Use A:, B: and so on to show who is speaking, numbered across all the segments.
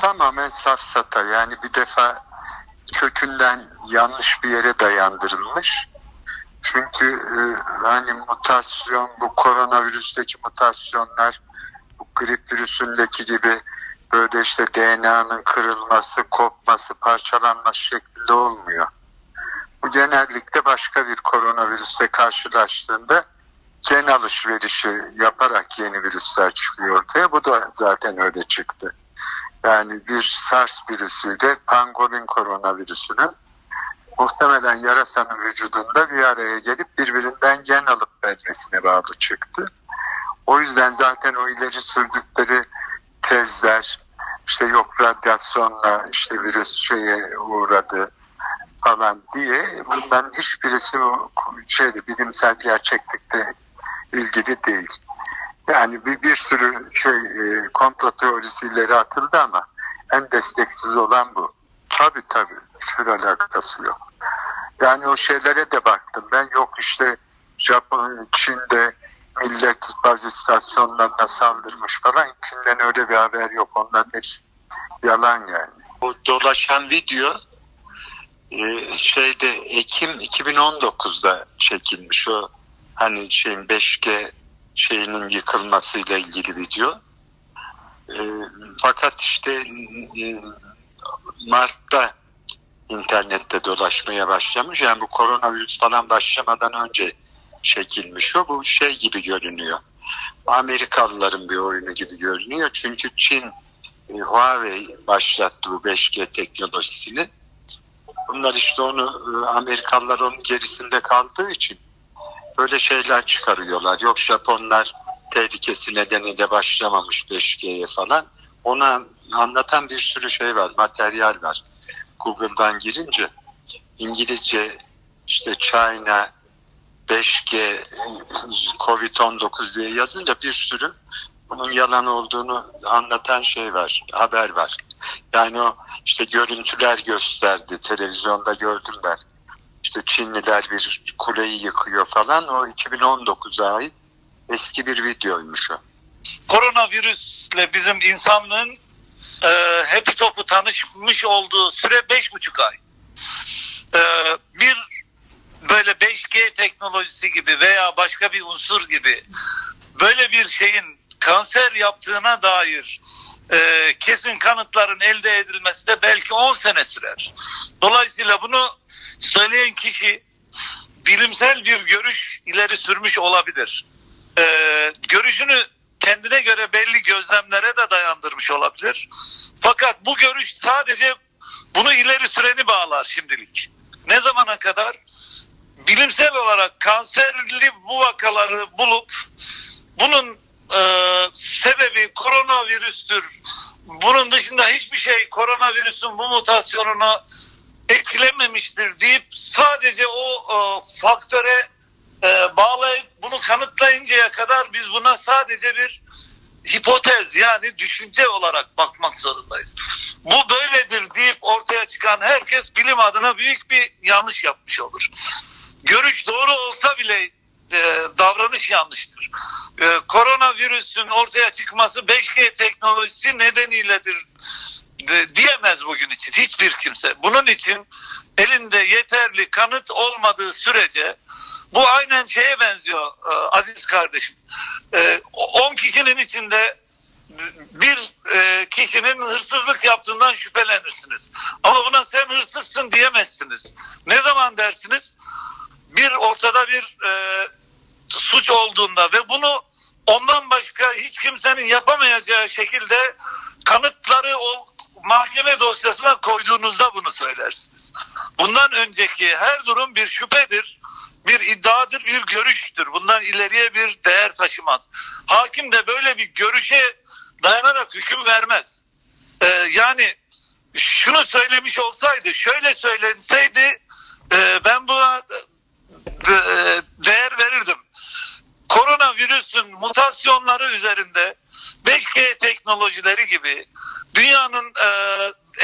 A: tamamen safsata. Yani bir defa kökünden yanlış bir yere dayandırılmış. Çünkü e, hani mutasyon, bu koronavirüsteki mutasyonlar bu grip virüsündeki gibi böyle işte DNA'nın kırılması, kopması, parçalanması şeklinde olmuyor. Bu genellikle başka bir koronavirüse karşılaştığında gen alışverişi yaparak yeni virüsler çıkıyor ortaya. Bu da zaten öyle çıktı. Yani bir SARS virüsüyle pangolin koronavirüsünün muhtemelen yarasanın vücudunda bir araya gelip birbirinden gen alıp vermesine bağlı çıktı. O yüzden zaten o ileri sürdükleri tezler işte yok radyasyonla işte virüs şeye uğradı falan diye bunların hiçbirisi şeyde bilimsel gerçeklikte ilgili değil. Yani bir, bir sürü şey e, komplo teorisi ileri atıldı ama en desteksiz olan bu. Tabii tabii hiçbir alakası yok. Yani o şeylere de baktım. Ben yok işte Japon, Çin'de millet baz istasyonlarına saldırmış falan. Çin'den öyle bir haber yok. Onların hepsi yalan yani. Bu dolaşan video e, şeyde Ekim 2019'da çekilmiş o hani şeyin 5G şeyinin yıkılmasıyla ilgili video. E, fakat işte e, Mart'ta internette dolaşmaya başlamış. Yani bu koronavirüs falan başlamadan önce çekilmiş o. Bu şey gibi görünüyor. Amerikalıların bir oyunu gibi görünüyor. Çünkü Çin e, Huawei başlattı bu 5G teknolojisini. Bunlar işte onu e, Amerikalılar onun gerisinde kaldığı için böyle şeyler çıkarıyorlar. Yok Japonlar tehlikesi nedeniyle başlamamış 5G'ye falan. Ona anlatan bir sürü şey var, materyal var. Google'dan girince İngilizce işte China 5G Covid-19 diye yazınca bir sürü bunun yalan olduğunu anlatan şey var, haber var. Yani o işte görüntüler gösterdi, televizyonda gördüm ben. İşte Çinliler bir kuleyi yıkıyor falan. O 2019'a ait eski bir videoymuş o.
B: koronavirüsle bizim insanlığın e, hepi topu tanışmış olduğu süre beş buçuk ay. E, bir böyle 5G teknolojisi gibi veya başka bir unsur gibi böyle bir şeyin kanser yaptığına dair e, kesin kanıtların elde edilmesi de belki 10 sene sürer. Dolayısıyla bunu söyleyen kişi bilimsel bir görüş ileri sürmüş olabilir. E, görüşünü kendine göre belli gözlemlere de dayandırmış olabilir. Fakat bu görüş sadece bunu ileri süreni bağlar şimdilik. Ne zamana kadar? Bilimsel olarak kanserli bu vakaları bulup bunun e, sebebi koronavirüstür. Bunun dışında hiçbir şey koronavirüsün bu mutasyonunu etkilememiştir deyip sadece o e, faktöre e, bağlayıp bunu kanıtlayıncaya kadar biz buna sadece bir hipotez yani düşünce olarak bakmak zorundayız. Bu böyledir deyip ortaya çıkan herkes bilim adına büyük bir yanlış yapmış olur. Görüş doğru olsa bile e, davranış yanlıştır. E, koronavirüsün ortaya çıkması 5G teknolojisi nedeniyledir de- diyemez bugün için hiçbir kimse. Bunun için elinde yeterli kanıt olmadığı sürece bu aynen şeye benziyor e, aziz kardeşim. E, 10 kişinin içinde bir e, kişinin hırsızlık yaptığından şüphelenirsiniz. Ama buna sen hırsızsın diyemezsiniz. Ne zaman dersiniz? Bir ortada bir e, suç olduğunda ve bunu ondan başka hiç kimsenin yapamayacağı şekilde kanıtları o mahkeme dosyasına koyduğunuzda bunu söylersiniz. Bundan önceki her durum bir şüphedir, bir iddiadır, bir görüştür. Bundan ileriye bir değer taşımaz. Hakim de böyle bir görüşe dayanarak hüküm vermez. Ee, yani şunu söylemiş olsaydı, şöyle söylenseydi e, ben buna değer verirdim. Koronavirüsün mutasyonları üzerinde 5G teknolojileri gibi dünyanın e,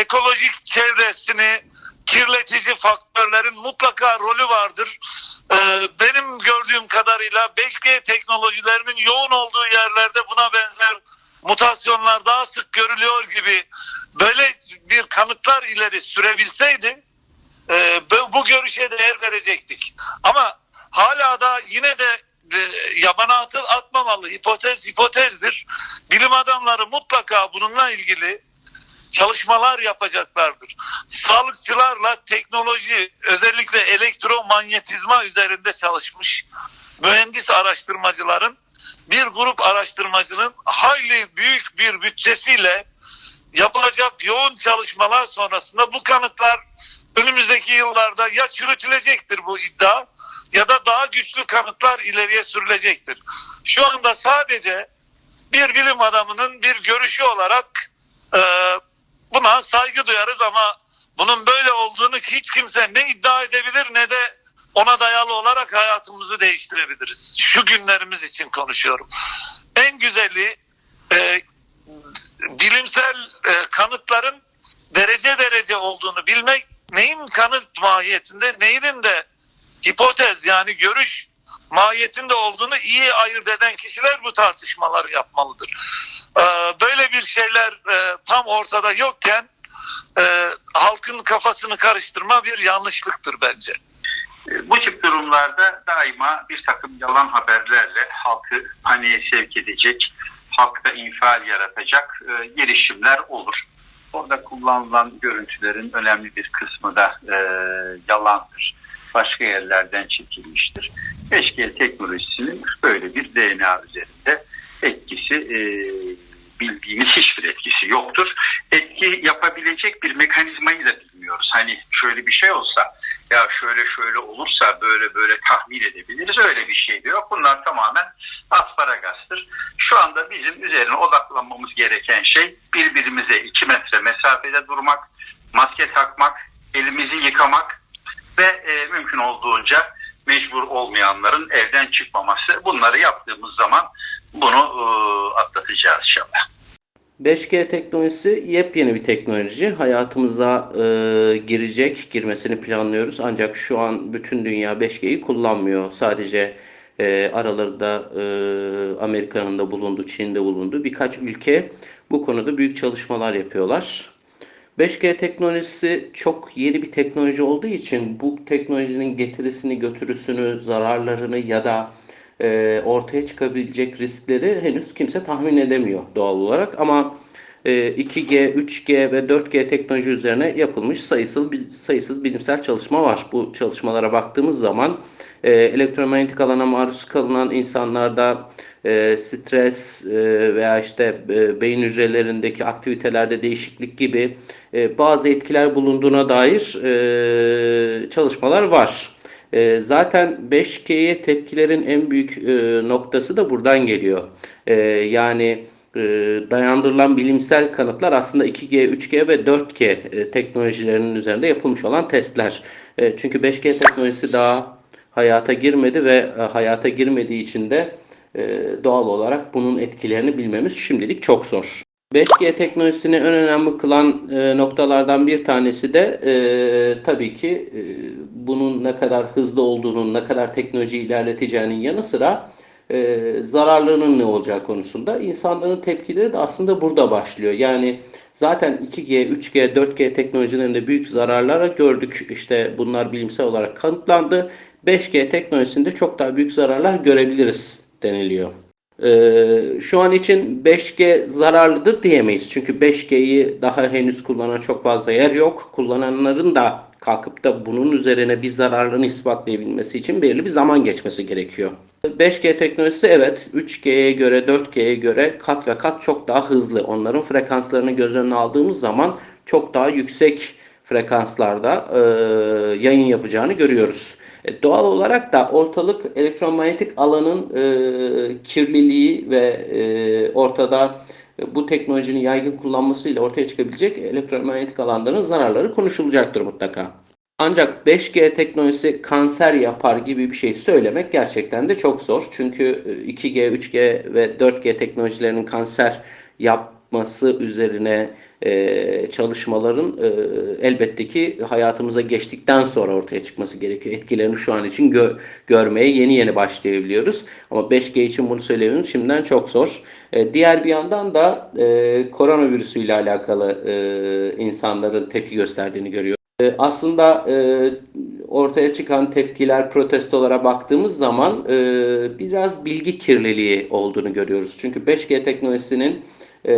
B: ekolojik çevresini kirletici faktörlerin mutlaka rolü vardır. E, benim gördüğüm kadarıyla 5G teknolojilerinin yoğun olduğu yerlerde buna benzer mutasyonlar daha sık görülüyor gibi böyle bir kanıtlar ileri sürebilseydi e, bu- görüşe değer verecektik. Ama hala da yine de e, yabana atı atmamalı. Hipotez hipotezdir. Bilim adamları mutlaka bununla ilgili çalışmalar yapacaklardır. Sağlıkçılarla teknoloji özellikle elektromanyetizma üzerinde çalışmış mühendis araştırmacıların bir grup araştırmacının hayli büyük bir bütçesiyle yapılacak yoğun çalışmalar sonrasında bu kanıtlar önümüzdeki yıllarda ya çürütülecektir bu iddia ya da daha güçlü kanıtlar ileriye sürülecektir. Şu anda sadece bir bilim adamının bir görüşü olarak e, buna saygı duyarız ama bunun böyle olduğunu hiç kimse ne iddia edebilir ne de ona dayalı olarak hayatımızı değiştirebiliriz. Şu günlerimiz için konuşuyorum. En güzeli e, bilimsel e, kanıtların derece derece olduğunu bilmek neyin kanıt mahiyetinde neyinin de hipotez yani görüş mahiyetinde olduğunu iyi ayırt eden kişiler bu tartışmaları yapmalıdır. Ee, böyle bir şeyler e, tam ortada yokken e, halkın kafasını karıştırma bir yanlışlıktır bence.
C: E, Bu tip durumlarda daima bir takım yalan haberlerle halkı paniğe sevk edecek, halkta infial yaratacak e, girişimler olur. Orada kullanılan görüntülerin önemli bir kısmı da e, yalandır. Başka yerlerden çekilmiştir. 5G teknolojisinin böyle bir DNA üzerinde etkisi e, bildiğimiz hiçbir etkisi yoktur. Etki yapabilecek bir mekanizmayı da bilmiyoruz. Hani şöyle bir şey olsa ya şöyle şöyle olursa böyle böyle tahmin edebiliriz. Öyle bir şey de yok. Bunlar tamamen asparagastır. Şu anda bizim üzerine odaklanmamız gereken şey birbirimize iki metre mesafede durmak, maske takmak, elimizi yıkamak ve e, mümkün olduğunca mecbur olmayanların evden çıkmaması. Bunları yaptığımız zaman bunu e, atlatacağız inşallah.
D: 5G teknolojisi yepyeni bir teknoloji. Hayatımıza e, girecek, girmesini planlıyoruz. Ancak şu an bütün dünya 5G'yi kullanmıyor. Sadece e, aralarında e, Amerika'nın da bulunduğu, Çin'de bulunduğu birkaç ülke bu konuda büyük çalışmalar yapıyorlar. 5G teknolojisi çok yeni bir teknoloji olduğu için bu teknolojinin getirisini, götürüsünü, zararlarını ya da e, ortaya çıkabilecek riskleri henüz kimse tahmin edemiyor doğal olarak. Ama e, 2G, 3G ve 4G teknoloji üzerine yapılmış sayısız, sayısız bilimsel çalışma var. Bu çalışmalara baktığımız zaman e, elektromanyetik alana maruz kalınan insanlarda e, stres e, veya işte e, beyin hücrelerindeki aktivitelerde değişiklik gibi e, bazı etkiler bulunduğuna dair e, çalışmalar var. E, zaten 5G'ye tepkilerin en büyük e, noktası da buradan geliyor. E, yani e, dayandırılan bilimsel kanıtlar aslında 2G, 3G ve 4G e, teknolojilerinin üzerinde yapılmış olan testler. E, çünkü 5G teknolojisi daha hayata girmedi ve e, hayata girmediği için de e, doğal olarak bunun etkilerini bilmemiz şimdilik çok zor. 5G teknolojisini en önemli kılan e, noktalardan bir tanesi de tabii ki bunun ne kadar hızlı olduğunun, ne kadar teknoloji ilerleteceğinin yanı sıra zararlarının ne olacağı konusunda insanların tepkileri de aslında burada başlıyor. Yani zaten 2G, 3G, 4G teknolojilerinde büyük zararlara gördük. İşte bunlar bilimsel olarak kanıtlandı. 5G teknolojisinde çok daha büyük zararlar görebiliriz deniliyor. Ee, şu an için 5G zararlıdır diyemeyiz. Çünkü 5G'yi daha henüz kullanan çok fazla yer yok. Kullananların da kalkıp da bunun üzerine bir zararını ispatlayabilmesi için belirli bir zaman geçmesi gerekiyor. 5G teknolojisi evet 3G'ye göre 4G'ye göre kat ve kat çok daha hızlı. Onların frekanslarını göz önüne aldığımız zaman çok daha yüksek frekanslarda e, yayın yapacağını görüyoruz. E, doğal olarak da ortalık elektromanyetik alanın e, kirliliği ve e, ortada bu teknolojinin yaygın kullanmasıyla ortaya çıkabilecek elektromanyetik alanların zararları konuşulacaktır mutlaka. Ancak 5G teknolojisi kanser yapar gibi bir şey söylemek gerçekten de çok zor. Çünkü 2G, 3G ve 4G teknolojilerinin kanser yapması üzerine e, çalışmaların e, elbette ki hayatımıza geçtikten sonra ortaya çıkması gerekiyor. Etkilerini şu an için gö- görmeye yeni yeni başlayabiliyoruz. Ama 5G için bunu söylememiz şimdiden çok zor. E, diğer bir yandan da e, koronavirüsüyle alakalı e, insanların tepki gösterdiğini görüyoruz. E, Aslında e, ortaya çıkan tepkiler, protestolara baktığımız zaman e, biraz bilgi kirliliği olduğunu görüyoruz. Çünkü 5G teknolojisinin e,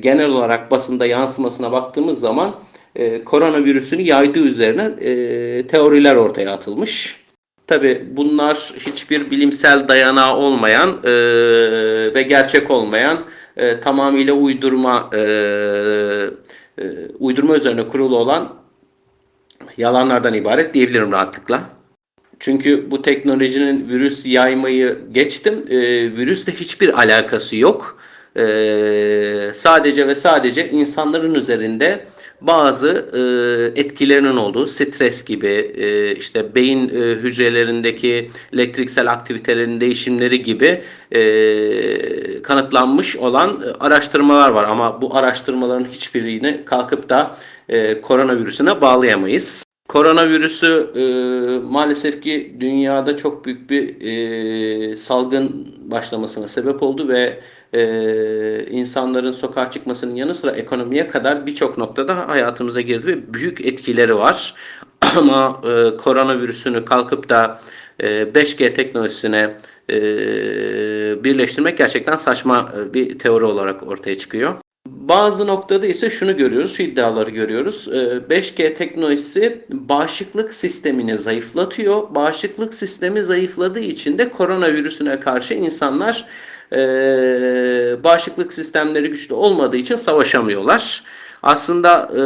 D: genel olarak basında yansımasına baktığımız zaman e, koronavirüsünü yaydığı üzerine e, teoriler ortaya atılmış. Tabi bunlar hiçbir bilimsel dayanağı olmayan e, ve gerçek olmayan e, tamamıyla uydurma e, e, uydurma üzerine kurulu olan yalanlardan ibaret diyebilirim rahatlıkla. Çünkü bu teknolojinin virüs yaymayı geçtim. E, virüsle hiçbir alakası yok. E, sadece ve sadece insanların üzerinde bazı e, etkilerinin olduğu stres gibi e, işte beyin e, hücrelerindeki elektriksel aktivitelerin değişimleri gibi e, kanıtlanmış olan e, araştırmalar var ama bu araştırmaların hiçbirini kalkıp da e, koronavirüsüne bağlayamayız. Koronavirüsü e, maalesef ki dünyada çok büyük bir e, salgın başlamasına sebep oldu ve e, insanların sokağa çıkmasının yanı sıra ekonomiye kadar birçok noktada hayatımıza girdi ve büyük etkileri var. Ama e, koronavirüsünü kalkıp da e, 5G teknolojisine e, birleştirmek gerçekten saçma e, bir teori olarak ortaya çıkıyor. Bazı noktada ise şunu görüyoruz, şu iddiaları görüyoruz. Ee, 5G teknolojisi bağışıklık sistemini zayıflatıyor. Bağışıklık sistemi zayıfladığı için de koronavirüsüne karşı insanlar e, bağışıklık sistemleri güçlü olmadığı için savaşamıyorlar. Aslında e,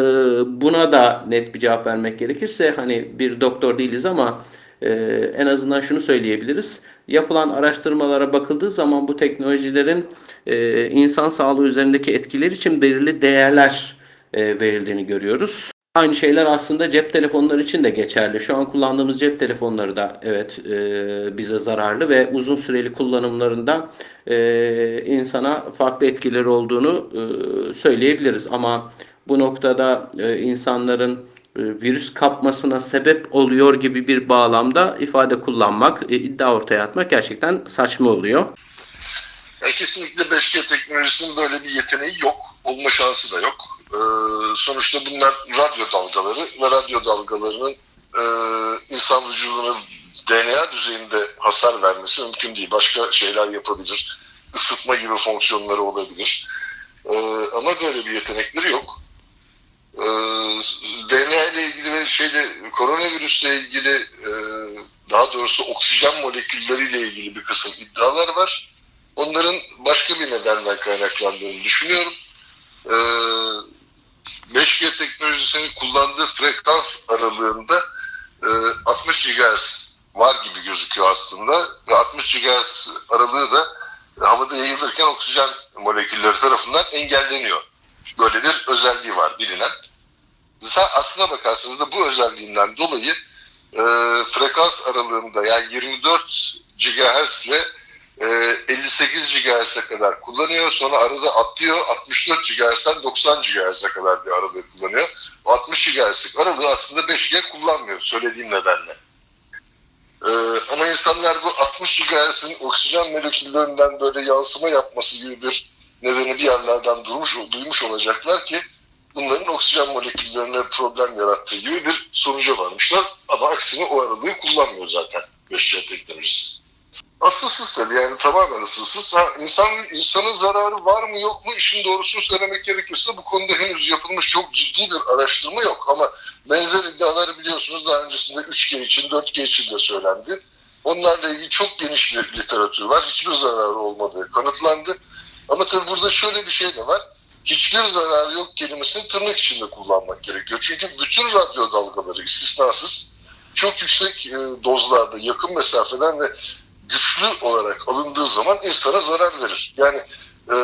D: buna da net bir cevap vermek gerekirse hani bir doktor değiliz ama e, en azından şunu söyleyebiliriz. Yapılan araştırmalara bakıldığı zaman bu teknolojilerin e, insan sağlığı üzerindeki etkileri için belirli değerler e, verildiğini görüyoruz. Aynı şeyler aslında cep telefonları için de geçerli. Şu an kullandığımız cep telefonları da evet e, bize zararlı ve uzun süreli kullanımlarında e, insana farklı etkileri olduğunu e, söyleyebiliriz. Ama bu noktada e, insanların e, virüs kapmasına sebep oluyor gibi bir bağlamda ifade kullanmak, e, iddia ortaya atmak gerçekten saçma oluyor.
E: Kesinlikle 5G teknolojisinin böyle bir yeteneği yok. Olma şansı da yok. Ee, sonuçta bunlar radyo dalgaları ve radyo dalgalarının e, insan vücuduna DNA düzeyinde hasar vermesi mümkün değil. Başka şeyler yapabilir. Isıtma gibi fonksiyonları olabilir. Ee, ama böyle bir yetenekleri yok. Ee, DNA ile ilgili ve şeyle koronavirüsle ilgili e, daha doğrusu oksijen molekülleriyle ilgili bir kısım iddialar var. Onların başka bir nedenden kaynaklandığını düşünüyorum. Ee, 5G teknolojisinin kullandığı frekans aralığında e, 60 GHz var gibi gözüküyor aslında ve 60 GHz aralığı da havada yayılırken oksijen molekülleri tarafından engelleniyor. Böyle bir özelliği var bilinen. Aslına bakarsanız da bu özelliğinden dolayı e, frekans aralığında yani 24 GHz ile e, 58 GHz'e kadar kullanıyor. Sonra arada atlıyor 64 GHz'den 90 GHz'e kadar bir aralığı kullanıyor. O 60 GHz'lik aralığı aslında 5G kullanmıyor söylediğim nedenle. E, ama insanlar bu 60 GHz'in oksijen moleküllerinden böyle yansıma yapması gibi bir nedeni bir yerlerden durmuş, duymuş olacaklar ki bunların oksijen moleküllerine problem yarattığı gibi bir sonuca varmışlar. Ama aksine o aralığı kullanmıyor zaten 5G teknolojisi. Asılsız tabii yani tamamen asılsız. Ha, insan, insanın zararı var mı yok mu işin doğrusunu söylemek gerekirse bu konuda henüz yapılmış çok ciddi bir araştırma yok. Ama benzer iddiaları biliyorsunuz daha öncesinde 3G için 4G için de söylendi. Onlarla ilgili çok geniş bir literatür var. Hiçbir zararı olmadığı kanıtlandı. Ama tabii burada şöyle bir şey de var. Hiçbir zararı yok kelimesini tırnak içinde kullanmak gerekiyor. Çünkü bütün radyo dalgaları istisnasız çok yüksek e, dozlarda yakın mesafeden ve güçlü olarak alındığı zaman insana zarar verir. Yani e,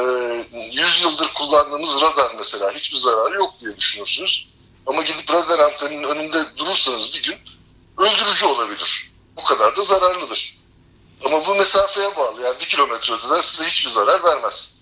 E: 100 yıldır kullandığımız radar mesela hiçbir zararı yok diye düşünürsünüz. Ama gidip radar anteninin önünde durursanız bir gün öldürücü olabilir. Bu kadar da zararlıdır. Ama bu mesafeye bağlı. Yani bir kilometre öteden size hiçbir zarar vermez.